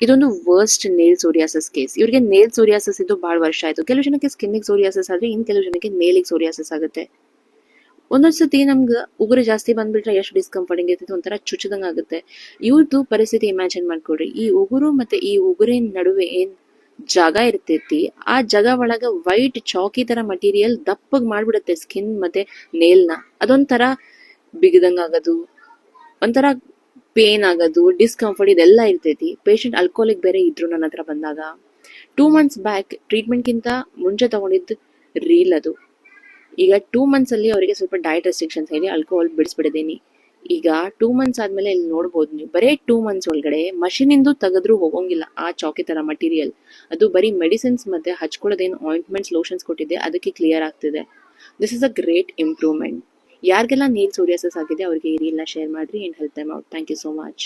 ಇದೊಂದು worst nail psoriasis case ಇವರಿಗೆ nail psoriasis ಇದು ಬಹಳ ವರ್ಷ ಆಯ್ತು. ಕೆಲವು ಜನಕ್ಕೆ ಸ್ಕಿನ್ನಿಗೆ ಸೋರಿಯಾಸಸ್ ಆದರೆ ಇನ್ ಕೆಲವು ಜನಕ್ಕೆ ನೇಲಿಗೆ ಸೋರಿಯಾಸಸ್ ಆಗುತ್ತೆ. ಒಂದೊಂದ್ ಸತಿ ನಮ್ಗೆ ಉಗುರು ಜಾಸ್ತಿ ಬಂದ್ಬಿಟ್ರೆ ಎಷ್ಟು ಡಿಸ್ಕಂಫರ್ಟಿಂಗ್ ಇರ್ತೈತೆ, ಒಂಥರ ಚುಚ್ಚದಂಗ ಆಗುತ್ತೆ. ಇವ್ರದ್ದು ಪರಿಸ್ಥಿತಿ ಇಮ್ಯಾಜಿನ್ ಮಾಡ್ಕೊಡ್ರಿ ಈ ಉಗುರು ಮತ್ತೆ ಈ ಉಗುರಿನ ನಡುವೆ ಏನ್ ಜಾಗ ಇರ್ತೈತಿ, ಆ ಜಾಗ ಒಳಗ ವೈಟ್ ಚಾಕಿ ತರ ಮಟೀರಿಯಲ್ ದಪ್ಪಗ್ ಮಾಡ್ಬಿಡುತ್ತೆ ಸ್ಕಿನ್ ಮತ್ತೆ ನೇಲ್ನ ಅದೊಂಥರ ಬಿಗದಂಗ ಆಗೋದು. ಒಂಥರ ಪೇನ್ ಆಗೋದು ಡಿಸ್ಕಂಫರ್ಟ್ ಇದೆಲ್ಲ ಇರ್ತೈತಿ. ಪೇಷಂಟ್ ಅಲ್ಕೋಲಿಕ್ ಬೇರೆ ಇದ್ರು ನನ್ನ ಹತ್ರ ಬಂದಾಗ ಟೂ ಮಂತ್ಸ್ ಬ್ಯಾಕ್ ಟ್ರೀಟ್ಮೆಂಟ್ಗಿಂತ ಮುಂಚೆ ತಗೊಂಡಿದ್ದು ರೀಲ್ ಅದು. ಈಗ ಟೂ ಮಂತ್ಸ್ ಅಲ್ಲಿ ಅವರಿಗೆ ಸ್ವಲ್ಪ ಡಯಟ್ ರೆಸ್ಟ್ರಿಕ್ಷನ್ಸ್ ಹೇಳಿ ಅಲ್ಕೋಹಾಲ್ ಬಿಡಿಸ್ಬಿಡಿದ್ದೀನಿ ಈಗ ಟೂ ಮಂತ್ಸ್ ಆದಮೇಲೆ ಇಲ್ಲಿ ನೋಡ್ಬೋದು ನೀವು. ಬರೀ ಟೂ ಮಂತ್ಸ್ ಒಳಗಡೆ ಮಷೀನಿಂದು ತೆಗೆದ್ರೂ ಹೋಗೋಂಗಿಲ್ಲ. ಆ ಚಾಕಿ ತರ ಮಟೀರಿಯಲ್ ಅದು ಬರೀ ಮೆಡಿಸಿನ್ಸ್ ಮತ್ತೆ ಹಚ್ಕೊಳ್ಳೋದೇನು ಆಯಿಂಟ್ಮೆಂಟ್ಸ್ ಲೋಷನ್ಸ್ ಕೊಟ್ಟಿದೆ ಅದಕ್ಕೆ ಕ್ಲಿಯರ್ ಆಗ್ತಿದೆ. This is a great improvement ಯಾರಿಗೆಲ್ಲ ನೀಲ್ ಸೋರಿಯಾಸಸ್ ಆಗಿದೆ, ಅವರಿಗೆ ಈ ರೀಲ್ನ ಶೇರ್ ಮಾಡ್ರಿ and help them out thank you so much